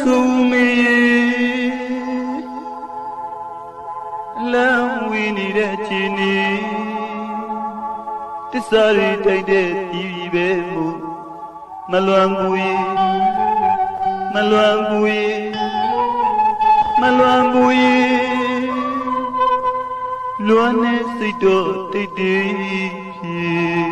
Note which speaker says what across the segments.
Speaker 1: ဆူမီလမ်းဝီနေတဲ့ချင်းနီတစ္ဆာရီတိုက်တဲ့ပြည်ပဲမှုမလွန်ဘူးရေမလွန်ဘူးရေမလွန်ဘူးရေလွန်နေစိတ်တော့တိတ်တိတ်ဖြေလ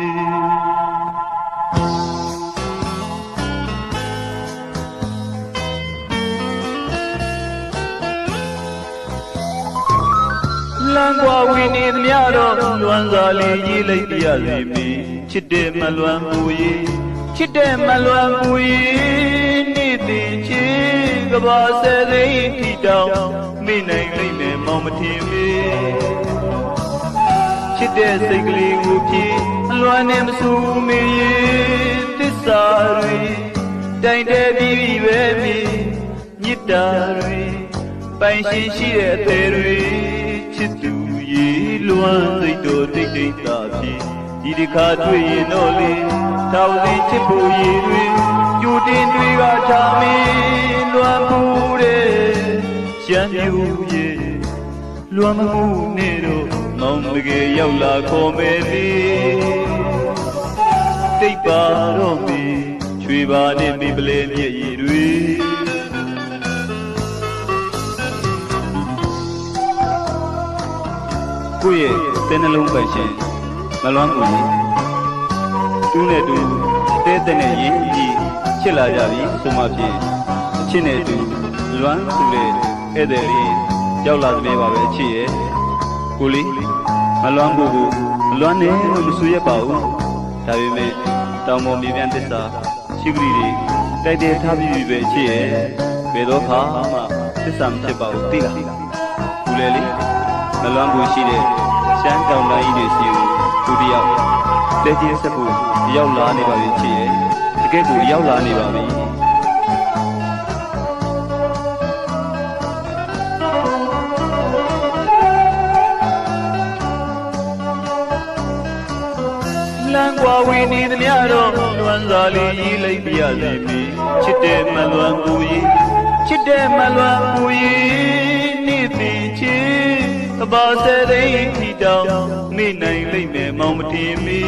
Speaker 1: စာလေးရေးလိုက်ပြရစီမီချစ်တဲ့မလွမ်းဘူးရေချစ်တဲ့မလွမ်းဘူးရေနေ့တင်ချီကဘာဆယ်သိန်းထီတောင်မိနိုင်လိမ့်မယ်မောင်မထင်မေချစ်တဲ့စိတ်ကလေးကိုဖြည့်အလွမ်းနဲ့မဆူမေရေသစ္စာတွေတိုင်တဲ့ပြီးပြီပဲမီမြစ်တာတွေပိုင်ရှင်ရှိတဲ့အသေးတွေချစ်သူ ရေလွမ်းစိတ်တော်တိတ်တိတ်သာဖြင့်ဒီတစ်ခါတွေ့ရင်တော့လေတောင်းစီချစ်ဖို့ရည်တွေကြိုတင်တွေကချမင်းလွမ်းဖို့တဲ့ရှမ်းပြူရေလွမ်းမမှုနဲ့တော့မောင်တကယ်ရောက်လာခေါ်မယ်လေတိတ်ပါတော့မီချွေပါနဲ့မိပလဲမျက်ရည် ကိုယ့်ရဲ့တဲနှလုံးပိုင်ရှင်မလွမ်းဘူးတူးနဲ့တူတဲတဲ့နဲ့ရင်းကြီးချစ်လာကြပြီဆိုမှဖြင့်အချစ်နဲ့တူလွမ်းသူလေဧည့်သည်လေးရောက်လာတဲ့ပါပဲအချစ်ရဲ့ကိုလေးမလွမ်းဘူးဘူးမလွမ်းနဲ့လို့မဆိုရပါဘူးဒါပေမဲ့တောင်ပေါ်မြေပြန်သစ္စာရှိကလေးတွေတိုက်တဲ့ထားပြီးပြီပဲအချစ်ရဲ့ဘယ်တော့ခါမှသစ္စာမဖြစ်ပါဘူးသိလားကိုလေလေး မလွမ်းဘူးရှိတဲ့ရှမ်းတောင်တိုင်းကြီးတွေစီကိုသူတယောက်လက်ကျင်းဆက်ဖို့ရောက်လာနေပါပြီချစ်ရဲ့တကယ်ကိုရောက်လာနေပါပြီလမ်းကွာဝီနေသမျှတော့လွမ်းစာလေးရေးလိုက်ပြရစီမီချစ်တဲ့မလွမ်းဘူးကြီးချစ်တဲ့မလွမ်းဘူးကြီးနေ့တင် ချီကဘာစတဲ့ထီတောင်မိနိုင်လိမ့်မယ်မောင်မတင်မီ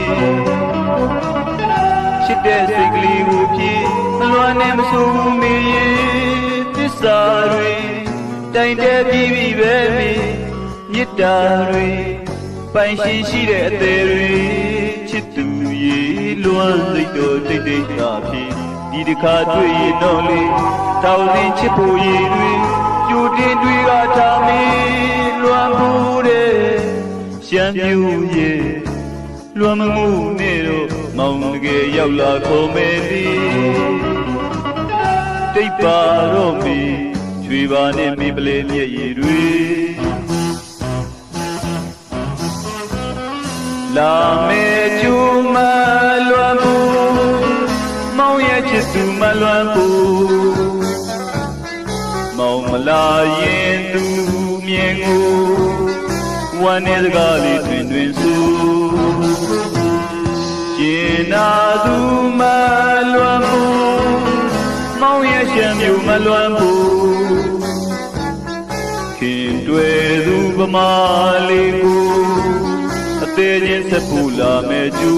Speaker 1: ချစ်တဲ့စိတ်ကလေးကိုဖြည့်မလွမ်းနဲ့မဆူမီသစ္စာတွေတိုင်တဲ့ပြီးပြီပဲမီမေတ္တာတွေပိုင်ရှင်ရှိတဲ့အသေးတွေချစ်သူရေလွမ်းစိတ်တော်တိတ်တိတ်သာဖြင့်ဒီတစ်ခါတွေ့ရင်တော့လေတောင်းရင်ချစ်ဖို့ရည်တွေကြိုတင်တွေကထား ရှမ်းပြူရေလွမ်းမမှုနဲ့တော့မောင်တကယ်ရောက်လာခေါ်မယ်လေတိတ်ပါတော့မီချွေပါနဲ့မိပလဲမျက်ရည်တွေလာမေကျူမလွမ်းမှုမောင်ရဲ့ချစ်သူမလွမ်းဘူးမောင်မလာရင်သူမြင်ကို ဝမ်းနေစကားလေးတွင်တွင်ဆူကျင်နာသူမလွမ်းမှုမောင်ရဲ့ရှမ်းမျိုးမလွမ်းဘူးခင်တွေ့သူပမာလေးကိုအသေးချင်းဆက်ပူလာမဲ့ကျူ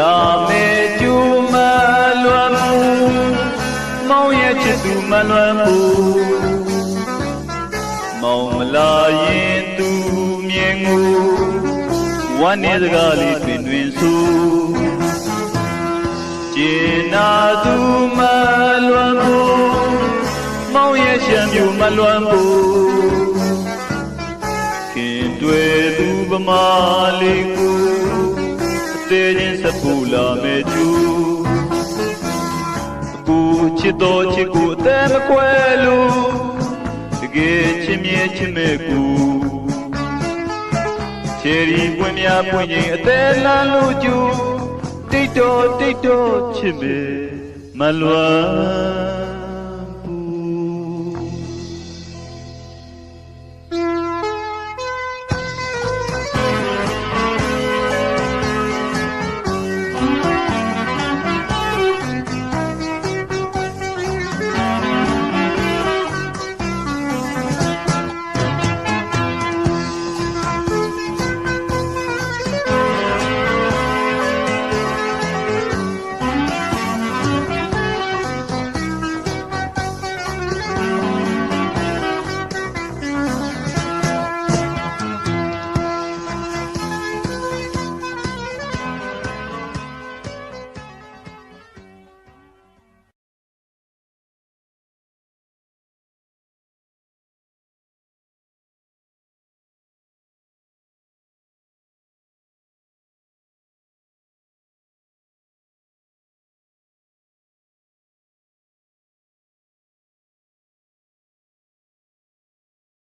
Speaker 1: လာမေကျူမလွမ်းမှုမောင်ရဲ့ချစ်သူမလွမ်းဘူးမောင်မလာရင်သူမြင်ကိုဝမ်းနေစကားလေးတွင်တွင်ဆူကျင်နာသူမလွမ်းဘူးမောင်ရဲ့ရှမ်းပြူမလွမ်းဘူးခင်တွေ့သူပမာလေးကို သေးခြင်းစပူလာမဲ့ကျူအခုချစ်တော်ချစ်ကိုအသက်မခွဲလို့တကယ်ချစ်မြဲချစ်မဲ့ကူချေရီပွင့်များပွင့်ရင်အသက်လန်းလို့ကျူတိတ်တော်တိတ်တော်ချစ်မဲ့မလွမ်း